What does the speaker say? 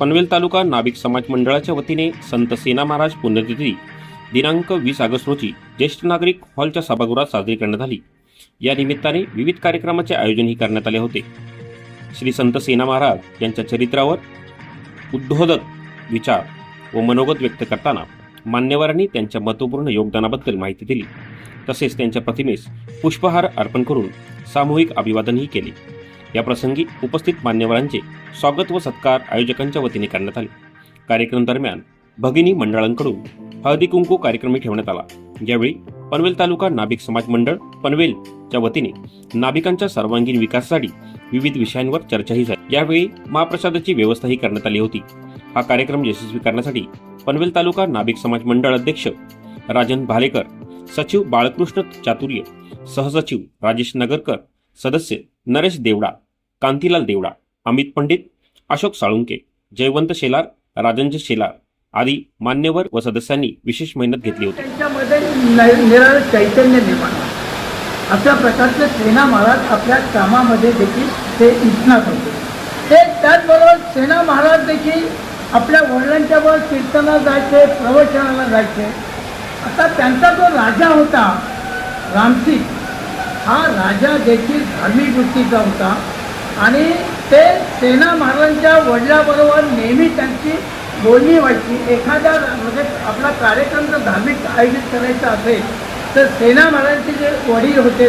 पनवेल तालुका नाभिक समाज मंडळाच्या वतीने संत सेना महाराज पुण्यतिथी दिनांक वीस ऑगस्ट रोजी ज्येष्ठ नागरिक हॉलच्या सभागृहात साजरी करण्यात आली. या निमित्ताने विविध कार्यक्रमाचे आयोजनही करण्यात आले होते. श्री संत सेना महाराज यांच्या चरित्रावर उद्बोधक विचार व मनोगत व्यक्त करताना मान्यवरांनी त्यांच्या महत्त्वपूर्ण योगदानाबद्दल माहिती दिली. तसेच त्यांच्या प्रतिमेस पुष्पहार अर्पण करून सामूहिक अभिवादनही केले. या प्रसंगी उपस्थित मान्यवरांचे स्वागत व सत्कार आयोजकांच्या वतीने करण्यात आले. कार्यक्रम दरम्यान भगिनी मंडळांकडून हळदी कुंकू कार्यक्रमही ठेवण्यात आला. यावेळी पनवेल तालुका नाभिक समाज मंडळ पनवेलच्या वतीने नाभिकांच्या सर्वांगीण विकासासाठी विविध विषयांवर चर्चाही झाली. यावेळी महाप्रसादाची व्यवस्थाही करण्यात आली होती. हा कार्यक्रम यशस्वी करण्यासाठी पनवेल तालुका नाभिक समाज मंडळ अध्यक्ष राजन भालेकर सचिव बाळकृष्ण चातुर्य सहसचिव राजेश नगरकर सदस्य नरेश देवडा कांतीलाल देवडा अमित पंडित अशोक साळुंके जयवंत शेलार राजंज शेलार आदी मान्यवर व सदस्यांनी विशेष मेहनत घेतली होती. त्यांच्यामध्ये निराळ चैतन्य निर्माण अशा प्रकारचे सेना महाराज आपल्या कामामध्ये देखील ते इच्छनात होते. ते त्याचबरोबर सेना महाराज देखील आपल्या वडिलांच्या वर कीर्तनाला जायचे प्रवचनाला जायचे. आता त्यांचा जो राजा होता रामसिंग हा राजा देखील धार्मिक वृत्तीचा होता आणि ते सेना महाराजांच्या वडिलाबरोबर नेहमी त्यांची बोलणी व्हायची. एखाद्या म्हणजे आपला कार्यक्रम जर धार्मिक आयोजित करायचा असेल तर सेना महाराजांचे जे वडील होते